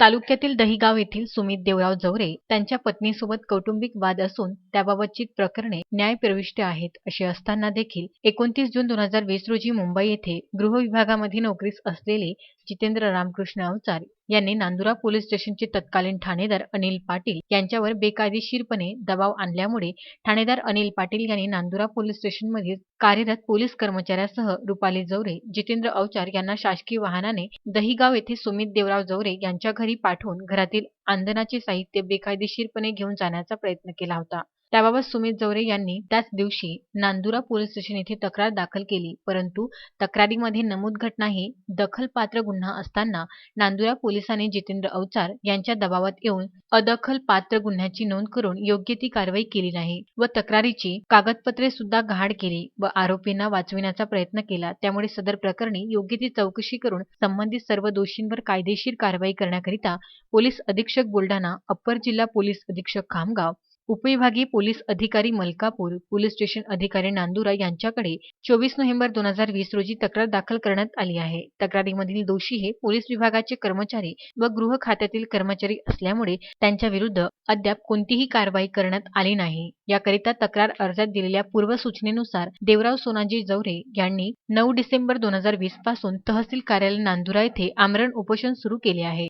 तालुक्यातील दहिगाव येथील सुमित देवराव जवरे त्यांच्या पत्नीसोबत कौटुंबिक वाद असून त्याबाबतची प्रकरणे न्यायप्रविष्ट आहेत असे असताना देखील एकोणतीस जून दोन हजार वीस रोजी मुंबई येथे गृह विभागामध्ये नोकरीस असलेले जितेंद्र रामकृष्ण अवचार यांनी नांदुरा पोलीस स्टेशनचे तत्कालीन ठाणेदार अनिल पाटील यांच्यावर बेकायदेशीरपणे दबाव आणल्यामुळे ठाणेदार अनिल पाटील यांनी नांदुरा पोलीस स्टेशनमधील कार्यरत पोलीस कर्मचाऱ्यासह रुपाली जवरे जितेंद्र अवचार यांना शासकीय वाहनाने दहिगाव येथे सुमित देवराव जवरे यांच्या घरी पाठवून घरातील आंदनाचे साहित्य बेकायदेशीरपणे घेऊन जाण्याचा प्रयत्न केला होता. त्याबाबत सुमित जवरे यांनी त्याच दिवशी नांदुरा पोलीस स्टेशन येथे तक्रार दाखल केली. परंतु तक्रारीमध्ये नमूद घटना ही दखलपात्र गुन्हा असताना नांदुरा पोलिसांनी जितेंद्र अवचार यांच्या दबावात येऊन अदखलपात्र गुन्ह्याची नोंद करून योग्य ती कारवाई केली नाही व तक्रारीची कागदपत्रे सुद्धा गहाड केली व आरोपींना वाचविण्याचा प्रयत्न केला. त्यामुळे सदर प्रकरणी योग्य ती चौकशी करून संबंधित सर्व दोषींवर कायदेशीर कारवाई करण्याकरिता पोलीस अधीक्षक बुलढाणा अप्पर जिल्हा पोलीस अधीक्षक खामगाव उपविभागीय पोलीस अधिकारी मलकापूर पोलीस स्टेशन अधिकारी नांदुरा यांच्याकडे चोवीस नोव्हेंबर दोन हजार वीस रोजी तक्रार दाखल करण्यात आली आहे. तक्रारीमधील दोषी हे पोलीस विभागाचे कर्मचारी व गृह खात्यातील कर्मचारी असल्यामुळे त्यांच्या विरुद्ध अद्याप कोणतीही कारवाई करण्यात आली नाही. याकरिता तक्रार अर्जात दिलेल्या पूर्वसूचनेनुसार देवराव सोनाजी जवरे यांनी नऊ डिसेंबर दोन हजार वीसपासून तहसील कार्यालय नांदुरा येथे आमरण उपोषण सुरू केले आहे.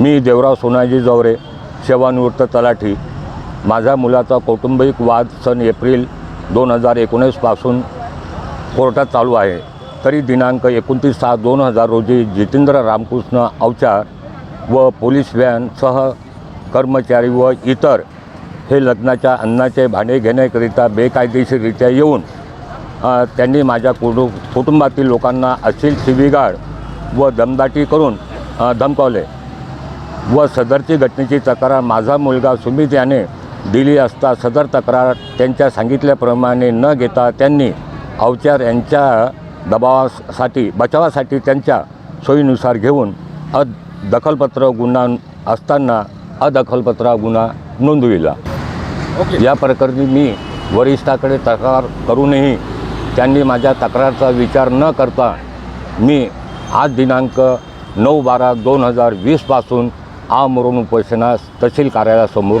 मी देवराव सोनाजी जवरे सेवानिवृत्त तलाठी माझ्या मुलाचा कौटुंबिक वाद सन एप्रिल दोन हजार एकोणीसपासून कोर्टात चालू आहे. तरी दिनांक एकोणतीस सहा दोन हजार रोजी जितेंद्र रामकृष्ण अवचार व पोलीस व्हॅनसह कर्मचारी व इतर हे लग्नाच्या अन्नाचे भांडे घेण्याकरिता बेकायदेशीररित्या येऊन त्यांनी माझ्या कुटु कुटुंबातील लोकांना अशील शिवीगाळ व दमदाटी करून धमकावले व सदरची घटनेची तक्रार माझा मुलगा सुमित याने दिली असता सदर तक्रार त्यांच्या सांगितल्याप्रमाणे न घेता त्यांनी अवचार यांच्या दबावासाठी बचावासाठी त्यांच्या सोयीनुसार घेऊन अदखलपत्र गुन्हा असताना अदखलपत्र गुन्हा नोंदविला. या प्रकरणी मी वरिष्ठाकडे तक्रार करूनही त्यांनी माझ्या तक्रारचा विचार न करता मी आज दिनांक नऊ बारा दोन हजार वीसपासून आमरण उपोषणास तहसील कार्यालयासमोर